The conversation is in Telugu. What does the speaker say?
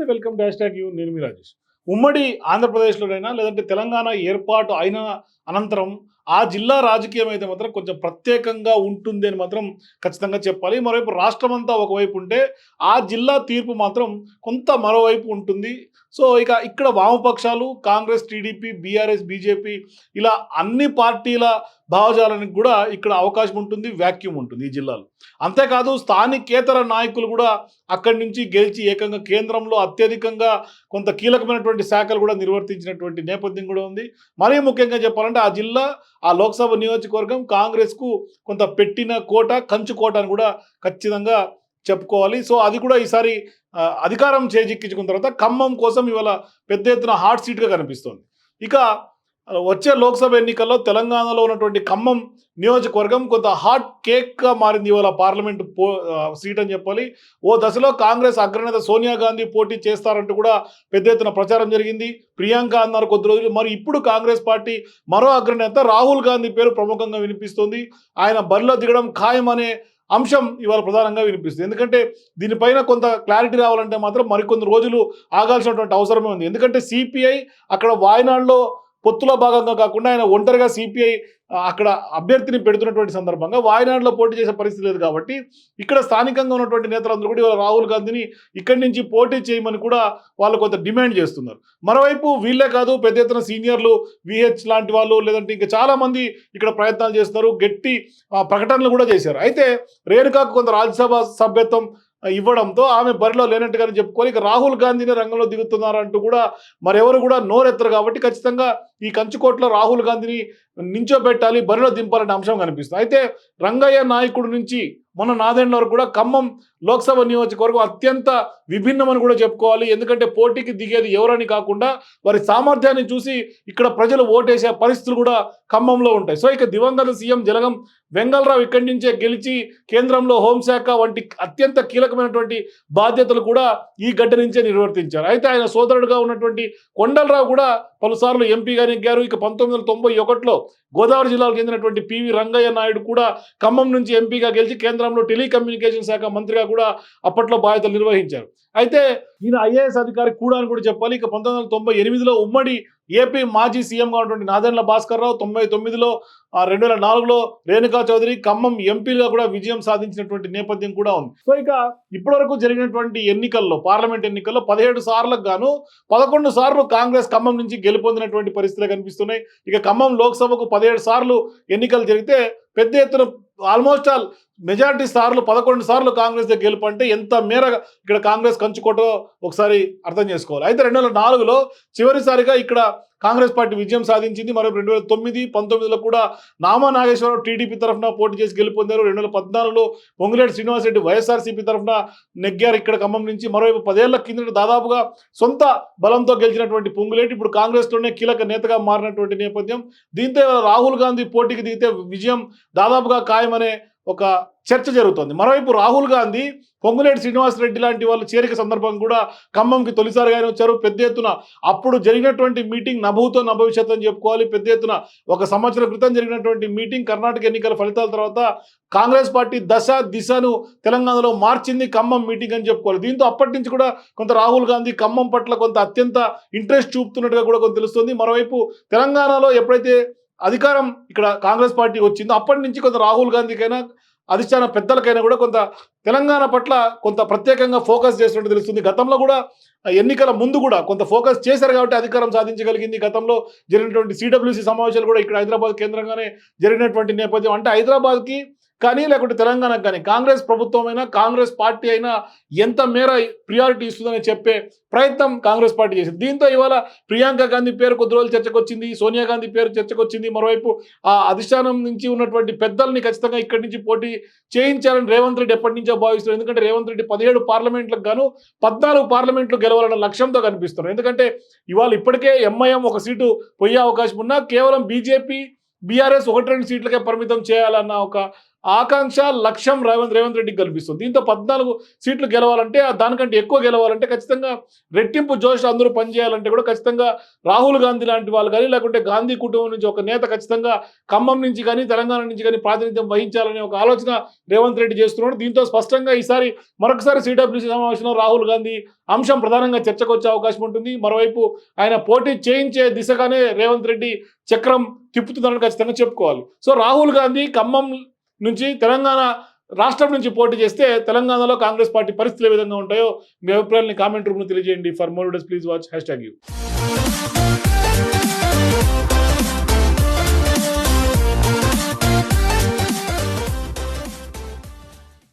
నమస్తే వెల్కమ్ డాష్ ట్యాగ్ యూ నేను మీ రాజేష్. ఉమ్మడి ఆంధ్రప్రదేశ్లోనైనా లేదంటే తెలంగాణ ఏర్పాటు అయిన అనంతరం ఆ జిల్లా రాజకీయం అయితే మాత్రం కొంచెం ప్రత్యేకంగా ఉంటుంది అని మాత్రం ఖచ్చితంగా చెప్పాలి. మరోవైపు రాష్ట్రం అంతా ఒకవైపు ఉంటే ఆ జిల్లా తీర్పు మాత్రం కొంత మరోవైపు ఉంటుంది. సో ఇక ఇక్కడ వామపక్షాలు కాంగ్రెస్ టీడీపీ బీఆర్ఎస్ బీజేపీ ఇలా అన్ని పార్టీల భావజాలానికి కూడా ఇక్కడ అవకాశం ఉంటుంది వ్యాక్యూమ్ ఉంటుంది ఈ జిల్లాలో. అంతేకాదు స్థానికేతర నాయకులు కూడా అక్కడి నుంచి గెలిచి ఏకంగా కేంద్రంలో అత్యధికంగా కొంత కీలకమైనటువంటి శాఖలు కూడా నిర్వర్తించినటువంటి నేపథ్యం కూడా ఉంది. మరీ ముఖ్యంగా చెప్పాలంటే ఆ జిల్లా ఆ లోక్సభ నియోజకవర్గం కాంగ్రెస్కు కొంత పెట్టిన కోట కంచు కోట అని కూడా ఖచ్చితంగా చెప్పుకోవాలి. సో అది కూడా ఈసారి అధికారం చేజిక్కించుకున్న తర్వాత ఖమ్మం కోసం ఇవాళ పెద్ద ఎత్తున హాట్ సీట్గా కనిపిస్తోంది. ఇక వచ్చే లోక్సభ ఎన్నికల్లో తెలంగాణలో ఉన్నటువంటి ఖమ్మం నియోజకవర్గం కొంత హాట్ కేక్గా మారింది ఇవాళ పార్లమెంట్ పో సీట్ అని చెప్పాలి. ఓ దశలో కాంగ్రెస్ అగ్రనేత సోనియా గాంధీ పోటీ చేస్తారంటూ కూడా పెద్ద ఎత్తున ప్రచారం జరిగింది. ప్రియాంక అన్నారు కొద్ది రోజులు. మరి ఇప్పుడు కాంగ్రెస్ పార్టీ మరో అగ్రనేత రాహుల్ గాంధీ పేరు ప్రముఖంగా వినిపిస్తుంది. ఆయన బరిలో దిగడం ఖాయం అనే అంశం ఇవాళ ప్రధానంగా వినిపిస్తుంది. ఎందుకంటే దీనిపైన కొంత క్లారిటీ రావాలంటే మాత్రం మరికొన్ని రోజులు ఆగాల్సినటువంటి అవసరమే ఉంది. ఎందుకంటే సిపిఐ అక్కడ వాయనాడులో పొత్తులో భాగంగా కాకుండా ఆయన ఒంటరిగా సిపిఐ అక్కడ అభ్యర్థిని పెడుతున్నటువంటి సందర్భంగా వాయనాడులో పోటీ చేసే పరిస్థితి లేదు కాబట్టి ఇక్కడ స్థానికంగా ఉన్నటువంటి నేతలందరూ కూడా ఇవాళ రాహుల్ గాంధీని ఇక్కడి నుంచి పోటీ చేయమని కూడా వాళ్ళు కొంత డిమాండ్ చేస్తున్నారు. మరోవైపు వీళ్ళే కాదు పెద్ద ఎత్తున సీనియర్లు విహెచ్ లాంటి వాళ్ళు లేదంటే ఇంకా చాలామంది ఇక్కడ ప్రయత్నాలు చేస్తున్నారు గట్టి ఆ, ప్రకటనలు కూడా చేశారు. అయితే రేణుకాకు కొంత రాజ్యసభ సభ్యత్వం ఇవ్వడంతో ఆమె బరిలో లేనట్టుగానే చెప్పుకొని ఇక రాహుల్ గాంధీని రంగంలో దిగుతున్నారంటూ కూడా మరెవరు కూడా నోరెత్తరు కాబట్టి ఖచ్చితంగా ఈ కంచుకోట్లో రాహుల్ గాంధీని నించోబెట్టాలి బరిలో దింపాలనే అంశం కనిపిస్తుంది. అయితే రంగయ్య నాయకుడు నుంచి మొన్న నాదేండ్ల వరకు కూడా ఖమ్మం లోక్సభ నియోజకవర్గం అత్యంత విభిన్నమని కూడా చెప్పుకోవాలి. ఎందుకంటే పోటీకి దిగేది ఎవరని కాకుండా వారి సామర్థ్యాన్ని చూసి ఇక్కడ ప్రజలు ఓటేసే పరిస్థితులు కూడా ఖమ్మంలో ఉంటాయి. సో ఇక దివంగత సీఎం జలగం వెంగళరావు ఇక్కడి నుంచే గెలిచి కేంద్రంలో హోంశాఖ వంటి అత్యంత కీలకమైనటువంటి బాధ్యతలు కూడా ఈ గడ్డ నుంచే నిర్వర్తించారు. అయితే ఆయన సోదరుడుగా ఉన్నటువంటి కొండలరావు కూడా పలుసార్లు ఎంపీగా నెగ్గారు ఇక పంతొమ్మిది వందల తొంభై ఒకటిలో గోదావరి జిల్లాకు చెందినటువంటి పివి రంగయ్య నాయుడు కూడా ఖమ్మం నుంచి ఎంపీగా గెలిచి కేంద్రంలో టెలికమ్యూనికేషన్ శాఖ మంత్రిగా కూడా అప్పట్లో బాధ్యతలు నిర్వహించారు. అయితే ఈయన ఐఏఎస్ అధికారి కూడా అని కూడా చెప్పాలి. ఇక పంతొమ్మిది వందల తొంభై ఎనిమిదిలో ఉమ్మడి ఏపీ మాజీ సీఎంగా ఉన్నటువంటి నాదెండ్ల భాస్కర్ రావు తొంభై తొమ్మిదిలో రెండు వేల నాలుగులో రేణుకా చౌదరి ఖమ్మం ఎంపీగా కూడా విజయం సాధించినటువంటి నేపథ్యం కూడా ఉంది. సో ఇక ఇప్పటివరకు జరిగినటువంటి ఎన్నికల్లో పార్లమెంట్ ఎన్నికల్లో పదిహేడు సార్లకు గాను పదకొండు సార్లు కాంగ్రెస్ ఖమ్మం నుంచి గెలుపొందినటువంటి పరిస్థితులు కనిపిస్తున్నాయి. ఇక ఖమ్మం లోక్సభకు పదిహేడు సార్లు ఎన్నికలు జరిగితే పెద్ద ఎత్తున ఆల్మోస్ట్ ఆల్ మెజారిటీ సార్లు పదకొండు సార్లు కాంగ్రెస్ గెలుపు అంటే ఎంత మేర ఇక్కడ కాంగ్రెస్ కంచుకోటో ఒకసారి అర్థం చేసుకోవాలి. అయితే రెండు వేల నాలుగులో చివరిసారిగా ఇక్కడ కాంగ్రెస్ పార్టీ విజయం సాధించింది. మరో రెండు వేల తొమ్మిది పంతొమ్మిదిలో కూడా నామా నాగేశ్వరరావు టీడీపీ తరఫున పోటీ చేసి గెలుపొందారు. రెండు వేల పద్నాలుగులో పొంగులేటి శ్రీనివాసరెడ్డి వైఎస్ఆర్సీపీ తరఫున నెగ్గారు ఇక్కడ ఖమ్మం నుంచి. మరోవైపు పదేళ్ళ కింద దాదాపుగా సొంత బలంతో గెలిచినటువంటి పొంగులేటి ఇప్పుడు కాంగ్రెస్లోనే కీలక నేతగా మారినటువంటి నేపథ్యం. దీంతో రాహుల్ గాంధీ పోటీకి దిగితే విజయం దాదాపుగా ఖాయమనే ఒక చర్చ జరుగుతోంది. మరోవైపు రాహుల్ గాంధీ పొంగులేటి శ్రీనివాసరెడ్డి లాంటి వాళ్ళు చేరిక సందర్భం కూడా ఖమ్మంకి తొలిసారిగానే వచ్చారు. పెద్ద ఎత్తున అప్పుడు జరిగినటువంటి మీటింగ్ నభూతో నభవిష్యత్ అని చెప్పుకోవాలి. పెద్ద ఎత్తున ఒక సంవత్సరం క్రితం జరిగినటువంటి మీటింగ్ కర్ణాటక ఎన్నికల ఫలితాల తర్వాత కాంగ్రెస్ పార్టీ దశ దిశను తెలంగాణలో మార్చింది ఖమ్మం మీటింగ్ అని చెప్పుకోవాలి. దీంతో అప్పటి నుంచి కూడా కొంత రాహుల్ గాంధీ ఖమ్మం పట్ల కొంత అత్యంత ఇంట్రెస్ట్ చూపుతున్నట్టుగా కూడా కొంత తెలుస్తుంది. మరోవైపు తెలంగాణలో ఎప్పుడైతే అధికారం ఇక్కడ కాంగ్రెస్ పార్టీ వచ్చిందో. అప్పటి నుంచి కొంత రాహుల్ గాంధీకైనా అధిష్టాన పెద్దలకైనా కూడా కొంత తెలంగాణ పట్ల కొంత ప్రత్యేకంగా ఫోకస్ చేసినట్టు తెలుస్తుంది. గతంలో కూడా ఎన్నికల ముందు కూడా కొంత ఫోకస్ చేశారు కాబట్టి అధికారం సాధించగలిగింది. గతంలో జరిగినటువంటి సిడబ్ల్యూసి సమావేశాలు కూడా ఇక్కడ హైదరాబాద్ కేంద్రంగానే జరిగినటువంటి నేపథ్యం. అంటే హైదరాబాద్కి కానీ లేకుంటే తెలంగాణకు కానీ కాంగ్రెస్ ప్రభుత్వమైనా కాంగ్రెస్ పార్టీ అయినా ఎంత మేర ప్రియారిటీ ఇస్తుందని చెప్పే ప్రయత్నం కాంగ్రెస్ పార్టీ చేసింది. దీంతో ఇవాళ ప్రియాంక గాంధీ పేరు కొద్ది రోజులు చర్చకు వచ్చింది సోనియా గాంధీ పేరు చర్చకు వచ్చింది మరోవైపు ఆ అధిష్టానం నుంచి ఉన్నటువంటి పెద్దల్ని ఖచ్చితంగా ఇక్కడి నుంచి పోటీ చేయించాలని రేవంత్ రెడ్డి ఎప్పటి నుంచో భావిస్తున్నారు. ఎందుకంటే రేవంత్ రెడ్డి పదిహేడు పార్లమెంట్లకు గాను పద్నాలుగు పార్లమెంట్లు గెలవాలన్న లక్ష్యంతో కనిపిస్తున్నారు. ఎందుకంటే ఇవాళ ఇప్పటికే ఎంఐఎం ఒక సీటు పోయే అవకాశం ఉన్నా కేవలం బీజేపీ బీఆర్ఎస్ ఒకటి రెండు సీట్లకే పరిమితం చేయాలన్న ఒక ఆకాంక్ష లక్ష్యం రేవంత్ రేవంత్ రెడ్డికి కల్పిస్తుంది. దీంతో పద్నాలుగు సీట్లు గెలవాలంటే ఆ దానికంటే ఎక్కువ గెలవాలంటే ఖచ్చితంగా రెట్టింపు జోష్ అందరూ పనిచేయాలంటే కూడా ఖచ్చితంగా రాహుల్ గాంధీ లాంటి వాళ్ళు కానీ లేకుంటే గాంధీ కుటుంబం నుంచి ఒక నేత ఖచ్చితంగా ఖమ్మం నుంచి కానీ తెలంగాణ నుంచి కానీ ప్రాతినిధ్యం వహించాలనే ఒక ఆలోచన రేవంత్ రెడ్డి చేస్తున్నాడు. దీంతో స్పష్టంగా ఈసారి మరొకసారి సిడబ్ల్యూసీ సమావేశంలో రాహుల్ గాంధీ అంశం ప్రధానంగా చర్చకు వచ్చే అవకాశం ఉంటుంది. మరోవైపు ఆయన పోటీ చేయించే దిశగానే రేవంత్ రెడ్డి చక్రం తిప్పుతుందని ఖచ్చితంగా చెప్పుకోవాలి. సో రాహుల్ గాంధీ ఖమ్మం నుంచి తెలంగాణ రాష్ట్రం నుంచి పోటీ చేస్తే తెలంగాణలో కాంగ్రెస్ పార్టీ పరిస్థితులు ఏ విధంగా ఉంటాయో మీ అభిప్రాయాన్ని కామెంట్ రూపంలో తెలియజేయండి. For more days please watch hashtag you